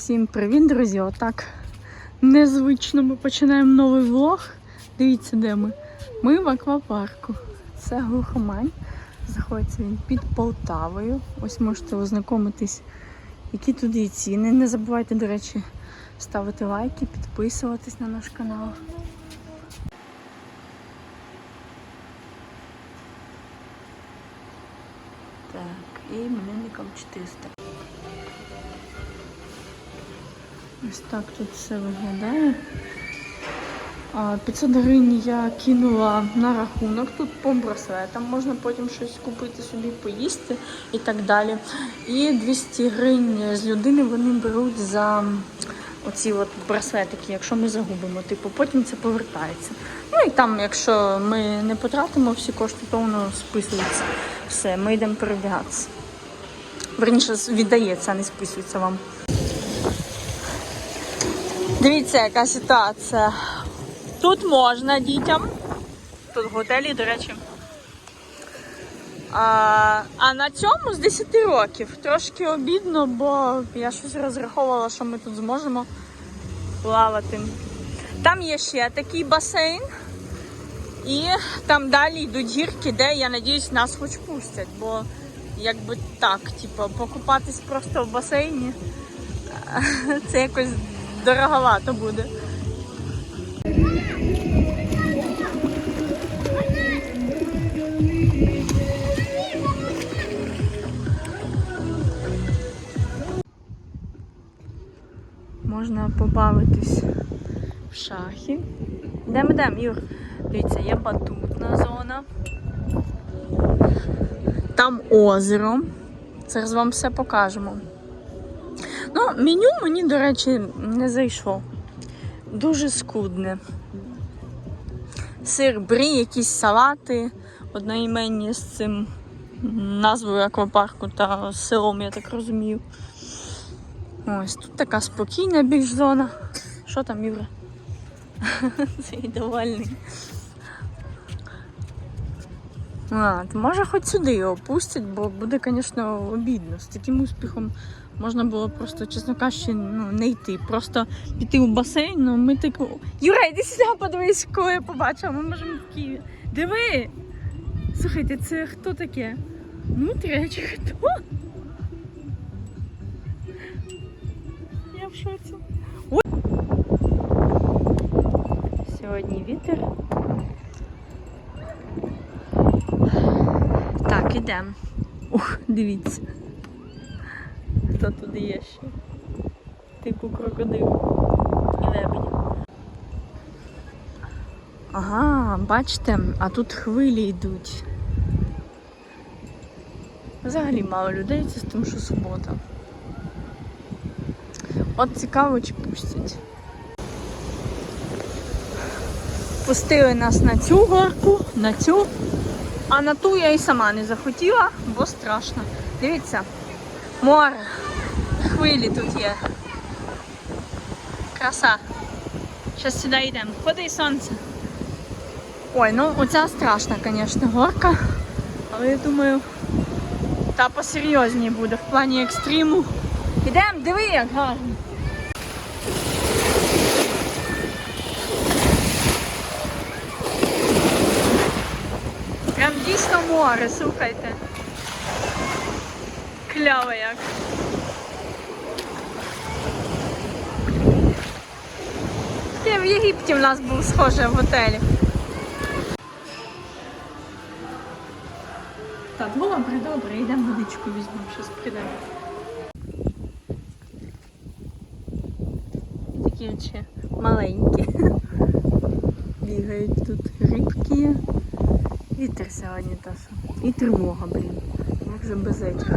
Всім привіт, друзі! Отак незвично ми починаємо новий влог. Дивіться, де ми. Ми в аквапарку. Це глухомань. Знаходиться він під Полтавою. Ось можете ознайомитись, які тут є ціни. Не забувайте, до речі, ставити лайки, підписуватись на наш канал. Так, і іменинникам 400. Ось так тут все виглядає. 500 гривень я кинула на рахунок. Тут по браслетам можна потім щось купити собі, поїсти і так далі. І 200 гривень з людини вони беруть за оці от браслетики, якщо ми загубимо. Типу, потім це повертається. Ну і там, якщо ми не потратимо всі кошти, то воно списується. Все, ми йдемо перевдягатися. Верніше віддається, а не списується вам. Дивіться, яка ситуація. Тут можна дітям. Тут готелі, до речі. А, а на цьому з 10 років. Трошки обідно, бо я щось розраховувала, що ми тут зможемо плавати. Там є ще такий басейн. І там далі йдуть гірки, де, я надіюсь, нас хоч пустять, бо якби так, типу, покупатись просто в басейні, це якось дороговато буде. Можна побавитись в шахи. Йдемо, йдемо, Юр. Дивіться, є батутна зона. Там озеро. Зараз вам все покажемо. Ну, меню мені, до речі, не зайшло. Дуже скудне. Сир брі, якісь салати, одноіменні з цим назвою аквапарку та селом, я так розумію. Ось тут така спокійна більш зона. Що там, Юра? Цей довольний. А, може хоч сюди його пустять, бо буде, звісно, обідно. З таким успіхом можна було просто, чесно кажучи, ну, не йти. Просто піти в басейн, ну ми так. Юра, йди сюди, подивись, кого я побачила. Ми можемо в Києві. Диви! Слухайте, це хто таке? Нутрія чи хто? Я в шоці. Ой! Сьогодні вітер. Так, ідемо. Ух, дивіться. Хто туди є ще? Типу крокодил і лебеді. Ага, бачите, а тут хвилі йдуть. Взагалі мало людей, це з тим, що субота. От цікаво, чи пустять. Пустили нас на цю горку, на цю. А на ту я і сама не захотіла, бо страшно. Дивіться, море, хвилі тут є. Краса. Зараз сюди йдемо. Ходи сонце. Ой, ну оця страшна, звісно, горка. Але я думаю, та посерйозніше буде в плані екстриму. Ідемо, диви, як гарно. Прям дійсно море, слухайте. Кляво як. Таке в Єгипті в нас був схоже в готелі. Так, добре, добре, йдемо водичку візьмемо, щось прийдемо. Такі ще маленькі. Бігають тут рибки. Вітер сьогодні та. І тривога, блін. Як же без этих.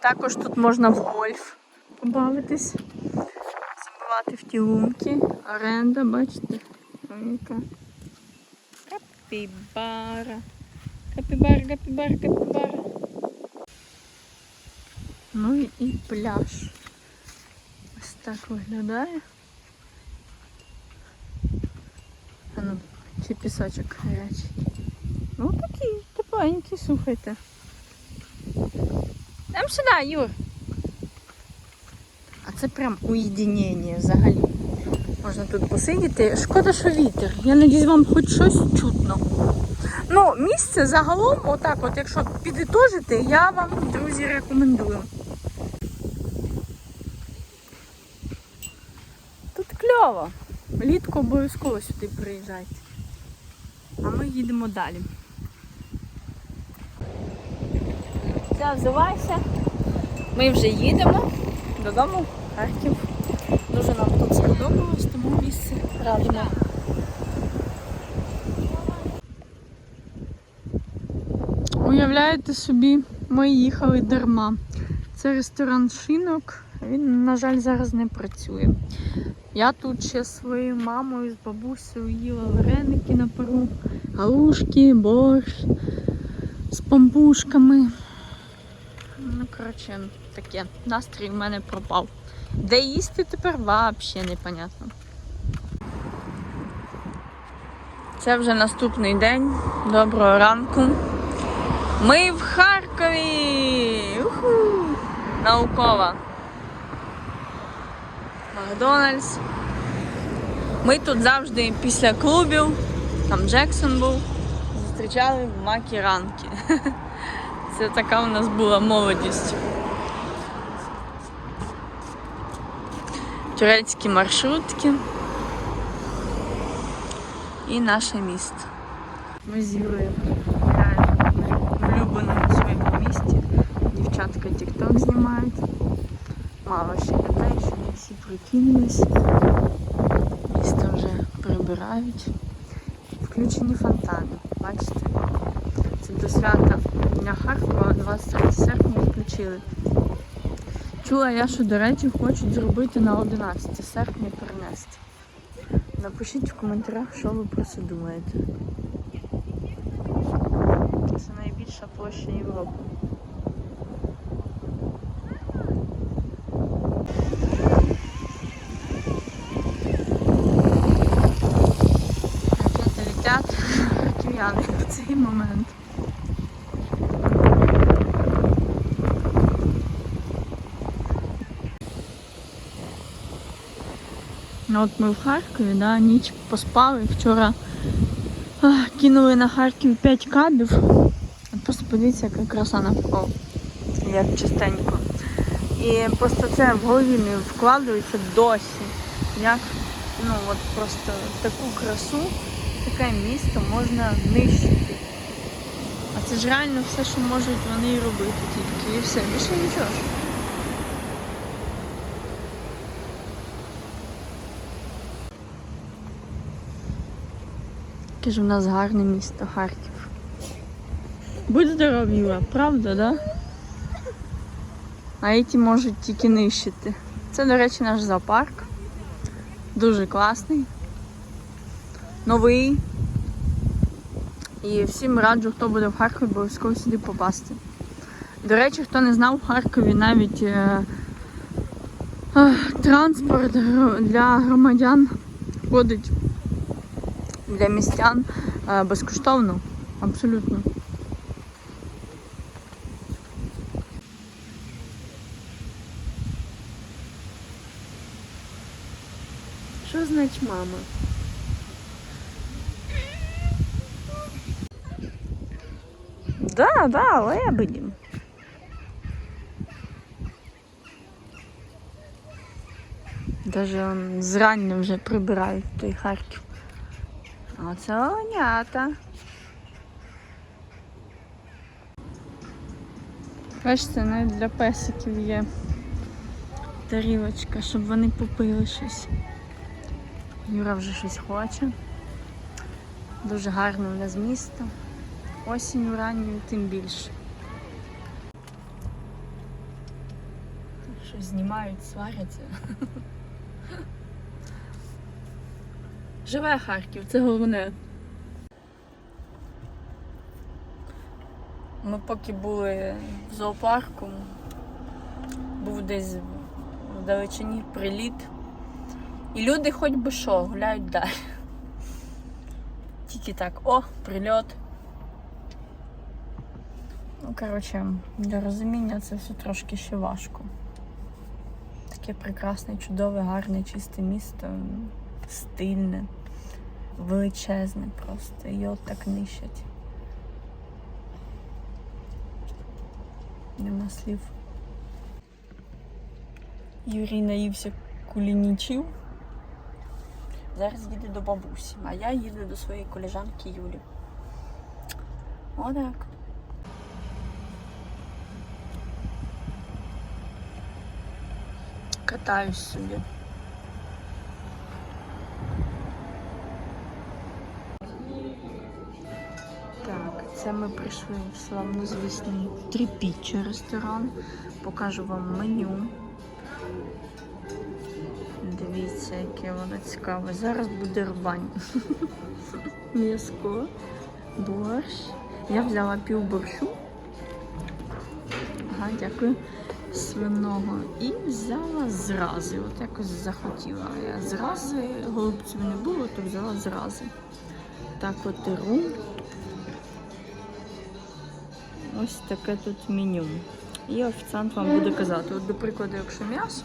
Також тут можна в гольф побавитись. Забивати в ті лунки. Оренда, бачите? Ой, яка. Капібара. Капібара, капібара, капібара. Ну і, і пляж. Ось так виглядає. А ну, чи пісочок гарячий. Ну такий, тепленький, слухайте. Там сюди, Юр. Це прям уєдинення взагалі. Можна тут посидіти. Шкода, що вітер. Я надіюсь, вам хоч щось чутно. Ну, місце загалом, отак, от, якщо підітожити, я вам, друзі, рекомендую. Тут кльово. Влітку обов'язково сюди приїжджайте. А ми їдемо далі. Все, взивайся. Ми вже їдемо додому, Харків. Дуже нам тут сподобалось, тому місце радимо. Уявляєте собі, ми їхали дарма. Це ресторан шинок. Він, на жаль, зараз не працює. Я тут ще своєю мамою, з бабусею їла вареники на пару, галушки, борщ з пампушками. Ну, коротше, таке. Настрій в мене пропав. Де їсти тепер взагалі непонятно. Це вже наступний день. Доброго ранку. Ми в Харкові! Уху! Наукова. Макдональдс. Ми тут завжди після клубів, там Джексон був, зустрічали в макі ранки. Це така у нас була молодість. Турецькі маршрутки і наше місто. Ми з Юрою в улюбленому своєму місті. Дівчатка тік-ток знімають. Мало ще людей, що не всі прикинулись. Місто вже прибирають. Включені фонтани. Бачите? Це до свята Дня Харкова 23 серпня включили. Чула я, що, до речі, хочуть зробити на 11 серпня перенести. Напишіть в коментарях, що ви про це думаєте. Це найбільша площа Європи. Ракети летять харків'яни в цей момент. От ми в Харкові, да, ніч поспали. Вчора ах, кинули на Харків 5 кабів. Просто подивіться, яка краса навколо. Як чистенько. І просто це в голові не вкладається досі. Як ну от просто таку красу, таке місто можна нищити. А це ж реально все, що можуть вони робити тільки. І все, більше нічого Яке ж у нас гарне місто Харків. Будь здорові, Юра, правда, да? А ці можуть тільки нищити. Це, до речі, наш зоопарк. Дуже класний. Новий. І всім раджу, хто буде в Харкові, обов'язково сюди попасти. До речі, хто не знав, в Харкові навіть е, е, транспорт для громадян ходить для містян е, безкоштовно. Абсолютно. Що значить мама? Да, да, лебеді. Даже он зрання вже прибирають той Харків. А це оленята. Бачите, навіть для песиків є тарілочка, щоб вони попили щось. Юра вже щось хоче. Дуже гарно у нас місто. Осінню ранньою тим більше. Щось знімають, сваряться. Живе Харків, це головне. Ми поки були в зоопарку, був десь в далечині приліт. І люди хоч би що, гуляють далі. Тільки так, о, прильот. Ну, коротше, для розуміння це все трошки ще важко. Таке прекрасне, чудове, гарне, чисте місто, стильне, величезне просто. Його так нищать. Нема слів. Юрій наївся кулінічів. Зараз їде до бабусі, а я їду до своєї колежанки Юлі. Отак. Катаюсь собі. Це ми прийшли в славнозвісний трипіччя ресторан. Покажу вам меню. Дивіться, яке воно цікаве. Зараз буде рубань. М'язко, борщ. Я взяла пів борщу. Ага, дякую. Свиного. І взяла зрази. От якось захотіла. Я зрази, голубців не було, то взяла зрази. Так от і рум. Ось таке тут меню. І офіціант вам буде казати, от, до прикладу, якщо м'ясо,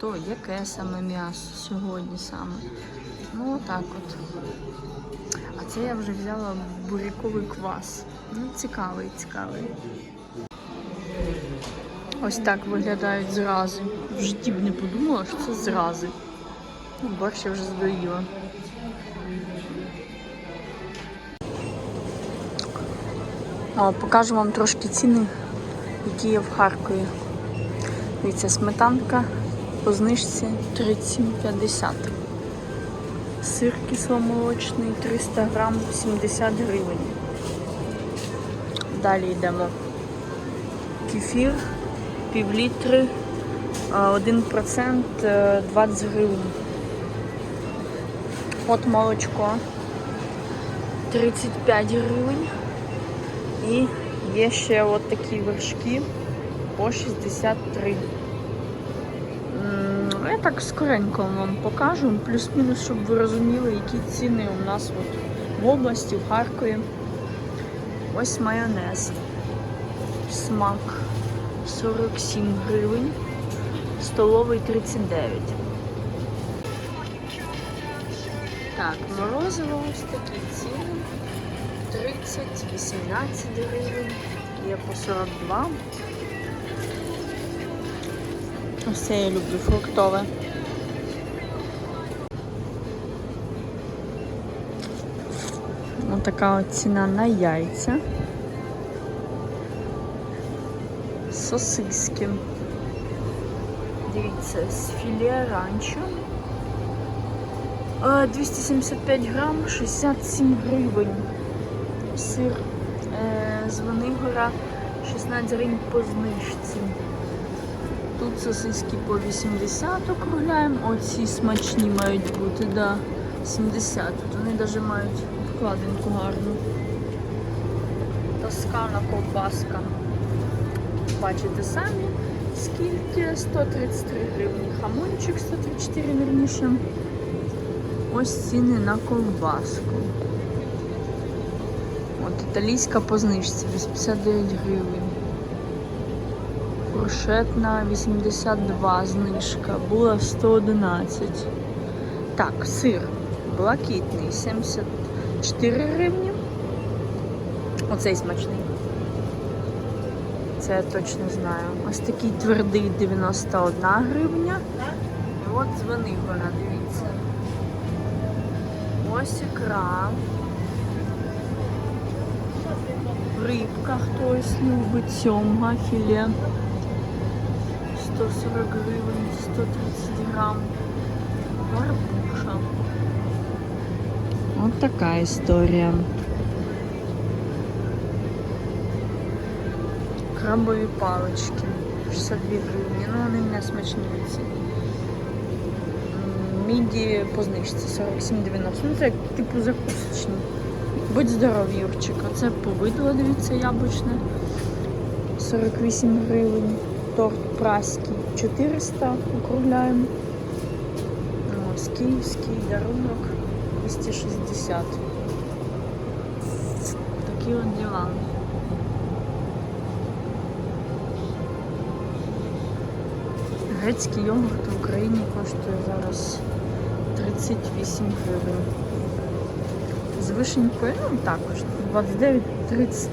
то яке саме м'ясо сьогодні саме. Ну, отак от. А це я вже взяла буряковий квас. Ну, цікавий, цікавий. Ось так виглядають зрази. В житті б не подумала, що це зрази. Ну, борщ я вже здоїла. Покажу вам трошки ціни, які є в Харкові. Дивіться, сметанка по знижці 37,50. Сир кисломолочний 300 грам 70 гривень. Далі йдемо. Кефір пів літри, 1% е, 20 гривень. От молочко 35 гривень. І є ще от такі вершки по 63. Я так скоренько вам покажу, плюс-мінус, щоб ви розуміли, які ціни у нас от в області, в Харкові. Ось майонез. Смак 47 гривень, столовий 39. Так, морозиво ось такі ціни. 30, 18 гривень, є по 42. Ось я люблю фруктове. Ось така от ціна на яйця. Сосиски. Дивіться, з філе ранчо. Е, 275 грам, 67 гривень. Сир з Венигора 16 гривень по знижці. Тут сосиски по 80 округляємо. Оці смачні мають бути, да, 70. Тут вони навіть мають вкладинку гарну. Тоскана ковбаска. Бачите самі, скільки 133 гривні. Хамончик 134 вірніше. Ось ціни на ковбаску. От італійська по знижці 89 гривень. Фуршетна 82 знижка, була 111. Так, сир блакитний 74 гривні. Оцей смачний. Це я точно знаю. Ось такий твердий 91 гривня. І от з Венигора, дивіться. Ось ікра. Рибка хтось любить, сьомга, філе. 140 гривень, 130 грам. Горбуша. От така історія. Крабові палички. 62 гривні. Ну вони не смачні ці. М, Міді по знижці 47,90. Ну це як типу закусочні. Будь здоров, Юрчик. Оце повидло, дивіться, яблучне. 48 гривень. Торт праський 400 округляємо. Ось київський дарунок 260. Такі от діла. Грецький йогурт в Україні коштує зараз 38 гривень. З вишенькою ну, також 29, 30,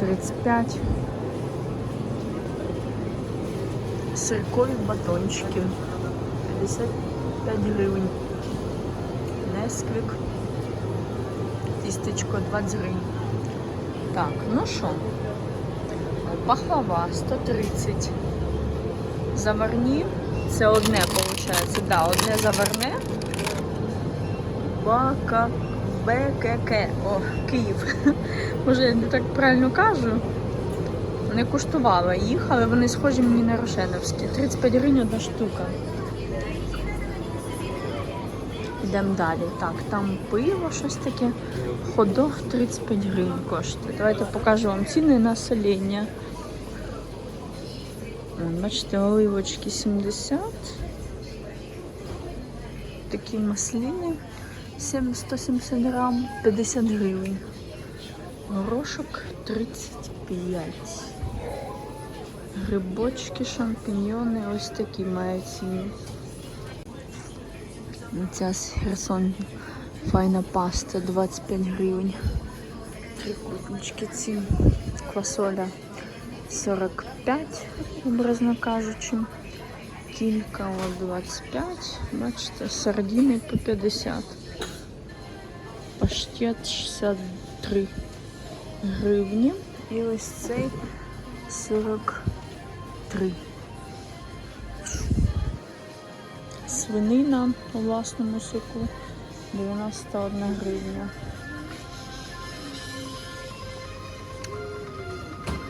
35. Сиркові батончики 55 гривень. Несквік. Тістечко 20 гривень. Так, ну що? Пахлава 130. Заварні. Це одне виходить. Да, одне заварне. Бака. БКК. О, Київ. Може, я не так правильно кажу. Не куштувала їх, але вони схожі мені на рошеновські. 35 гривень одна штука. Йдемо далі. Так, там пиво щось таке. Ходох 35 гривень коштує. Давайте покажу вам ціни на соління. Бачите, оливочки 70. Такі маслини 7, 170 грам, 50 гривень. Горошок 35. Грибочки, шампіньйони ось такі мають ціни. Ця з Херсон файна паста 25 гривень. Трикутнички ці. Квасоля 45, образно кажучи. Кілька 25. Бачите, сардини по 50. Паштет 63 гривні. І ось цей 43. Свинина у власному соку 91 гривня.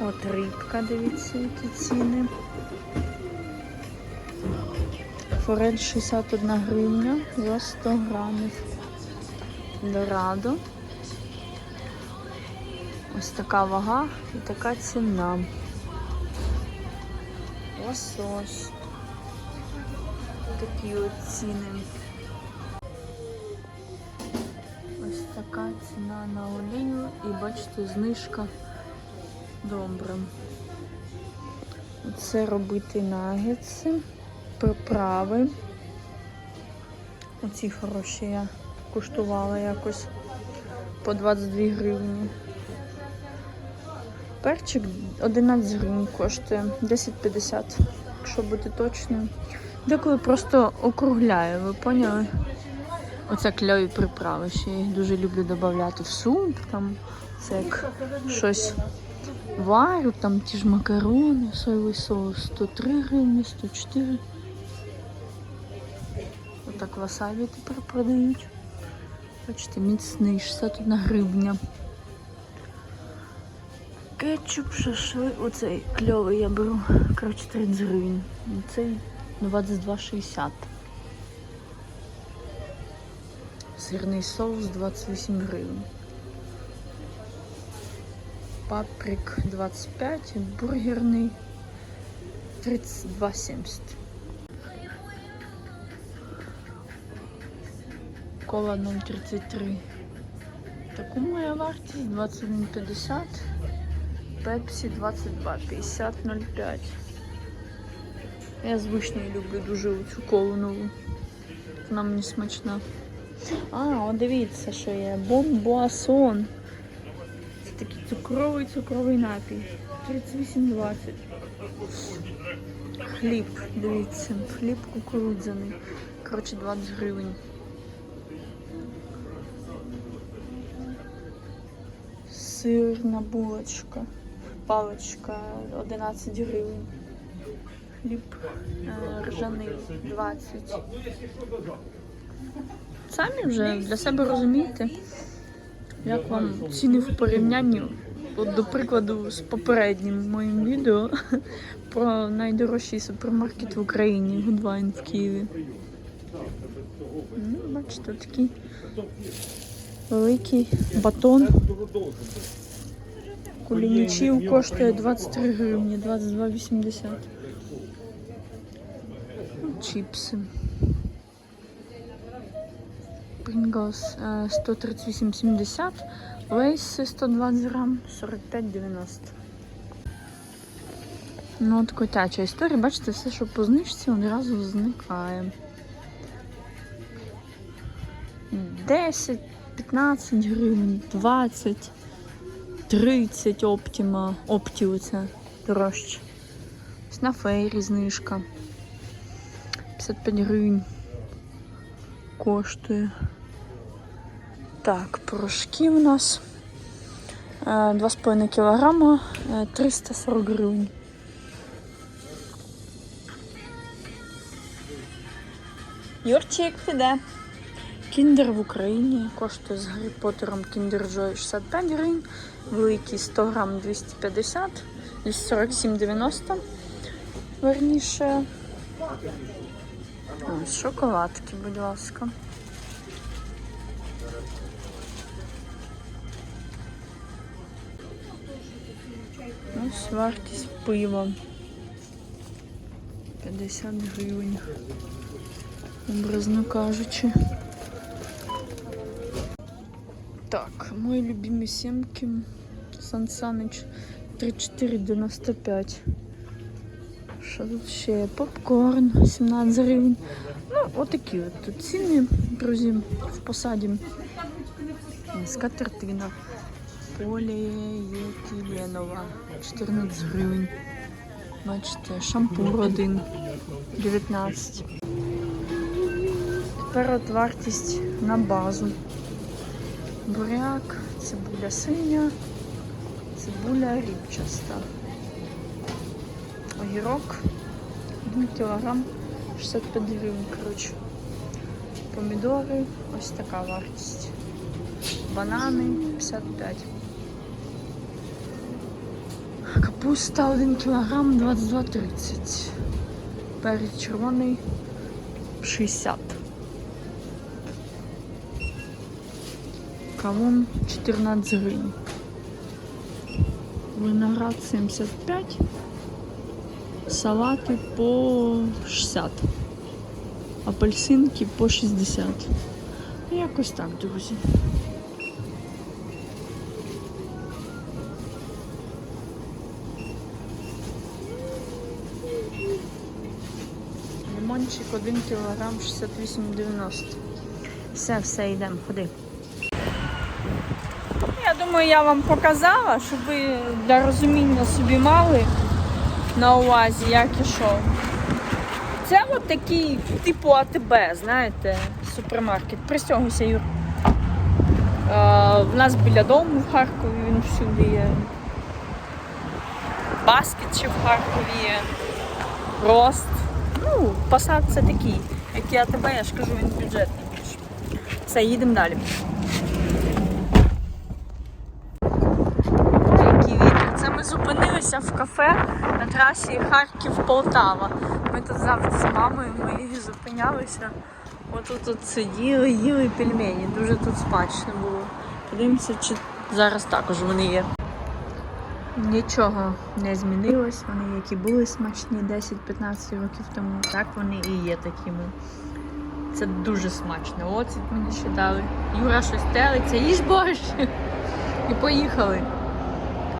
От рибка, дивіться, які ціни. Форель 61 гривня за 100 грамів. Дорадо. Ось така вага і така ціна. Лосось. Такі от ціни. Ось така ціна на олію і бачите, знижка добре. Це робити нагетси, приправи. Оці хороші я куштувала якось по 22 гривні. Перчик 11 гривень коштує, 10,50, якщо бути точним. Деколи просто округляю, ви поняли? Оце кльові приправи. Ще їх дуже люблю додавати в суп. Там це як щось варю, там ті ж макарони, соєвий соус 103 гривні, 104. Отак васабі тепер продають. Бачите, міцний 61 гривня. Кетчуп, шашлик, оцей кльовий я беру. Коротше, 30 гривень. Цей 22,60. Сирний соус 28 гривень. Паприк 25, бургерний 32,70. Кола 0,33. Таку моя вартість 21,50. Пепсі 22, 50, 0,5. Я з люблю дуже цю колу нову. Вона мені смачна. А, от дивіться, що є. Бомбуасон. Це такий цукровий цукровий напій. 38,20. Хліб, дивіться, хліб кукурудзяний. Коротше, 20 гривень. Сирна булочка. Паличка 11 гривень. Хліб е, ржаний 20. Самі вже для себе розумієте, як вам ціни в порівнянні. От, до прикладу, з попереднім моїм відео про найдорожчий супермаркет в Україні Гудвайн в Києві. Ну, бачите, такий великий батон. Кулінічів коштує 23 гривні, 22,80. Чіпси. Е, 138,70. Лейси 120 грам, 45,90. Ну, от котяча історія, бачите, все, що по знижці, одразу зникає. 10, 15 гривень, 20, 30 оптима. Оптіу це дорожче. Ось на фейрі знижка. 55 гривень коштує. Так, порошки у нас. Е, 2,5 кілограма, е, 340 гривень. Юрчик, ти де? Кіндер в Україні коштує з Гаррі Поттером Кіндер Joy 65 гривень, великий 100 грам 250, 247,90 верніше. Ось шоколадки, будь ласка. Ось вартість пива. 50 гривень. Образно кажучи. Так, мої любимі сімки. Сан Саныч 34,95. Що тут ще? Попкорн 17 гривень. Ну, отакі от тут ціни, друзі, в посаді. Скатертина. Поліетиленова 14 гривень. Бачите, шампур один 19. Тепер от вартість на базу. Буряк, цибуля синя, цибуля рібчаста. Огірок 1 кілограм 65 гривень, коротше. Помідори, ось така вартість. Банани 55. Капуста 1 кілограм 22,30. Перець червоний 60. Кавун 14 гривень. Виноград 75. Салати по 60. Апельсинки по 60. Ну, Якось так, друзі. Лимончик 1 кг 68,90. Все, все, йдемо, ходи. Я думаю, я вам показала, щоб ви для розуміння собі мали на увазі, як і що. Це от такий типу АТБ, знаєте, супермаркет. Пристягуйся, Юр. В нас біля дому в Харкові він всюди є. Баскет ще в Харкові є. Рост. Ну, посад це такий. Як і АТБ, я ж кажу, він бюджетний. Все, їдемо далі. Який вітер. Це ми зупинилися в кафе на трасі Харків-Полтава. Ми тут завжди з мамою ми зупинялися. Отут тут сиділи, їли пельмені. Дуже тут смачно було. Подивимося, чи зараз також вони є. Нічого не змінилось. Вони які були смачні 10-15 років тому, так вони і є такими. Це дуже смачно. Оцет мені ще дали. Юра щось телиться, їж борщ. І поїхали.